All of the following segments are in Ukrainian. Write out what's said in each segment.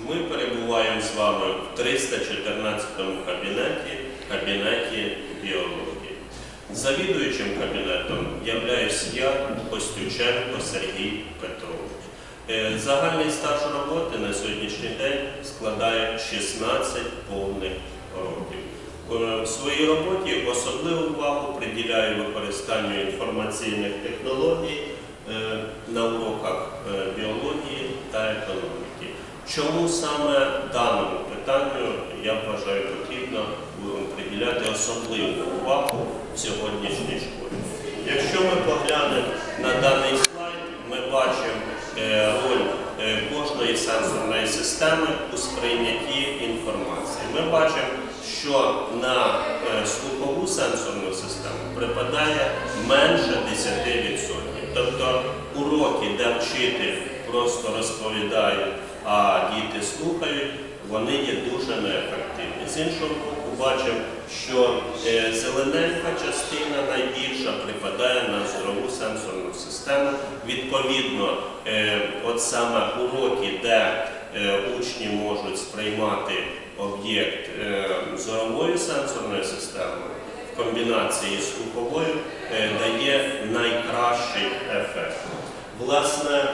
Ми перебуваємо з вами в 314 кабінеті, кабінеті біології. Завідуючим кабінетом являюсь я, Костюченко Сергій Петрович. Е, Загальний стаж роботи на сьогоднішній день складає 16 повних років. Е, В своїй роботі особливу увагу приділяю використанню інформаційних технологій е, на уроках біології та економіки. Чому саме даному питанню я вважаю потрібно е, приділяти особливу увагу в сьогоднішній школі? Якщо ми поглянемо на даний слайд, ми бачимо е, роль е, кожної сенсорної системи у сприйнятті інформації. Ми бачимо, що на слухову сенсорну систему припадає менше 10%. Тобто уроки, де вчитель просто розповідає, а діти слухають, вони є дуже неефективні. З іншого боку, бачимо, що е, зелененька частина найбільша припадає на здорову сенсорну систему. Відповідно, е, от саме уроки, де е, учні можуть сприймати об'єкт зоровою сенсорною системою комбінації з слуховою, дає найкращий ефект. Власне,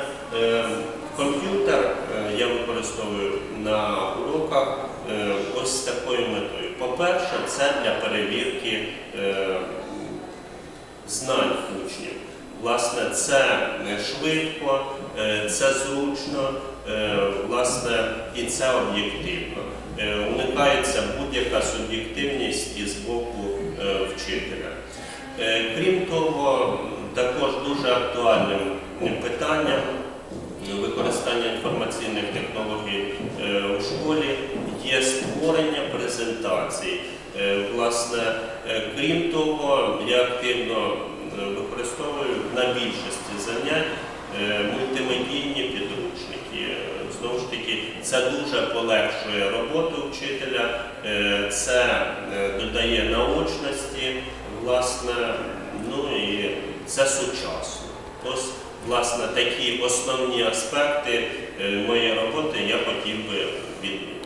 комп'ютер е, я використовую на уроках е, ось з такою метою. По-перше, це для перевірки е, знань учнів. Власне, це швидко, е, це зручно, е, власне, і це об'єктивно. Е, Уникається будь-яка суб'єктивність із боку е, вчителя. Е, Крім того, також дуже актуальним питанням використання інформаційних технологій е, у школі є створення презентацій. Е, Власне, е, крім того, я активно е, використовую на більшості занять е, мультимедійні підручники. Е, Знову ж таки, це дуже полегшує роботу вчителя, е, це е, додає наочності, власне, ну і це сучасно. Ось, власне, такі основні аспекти е, моєї роботи я хотів би відмітити.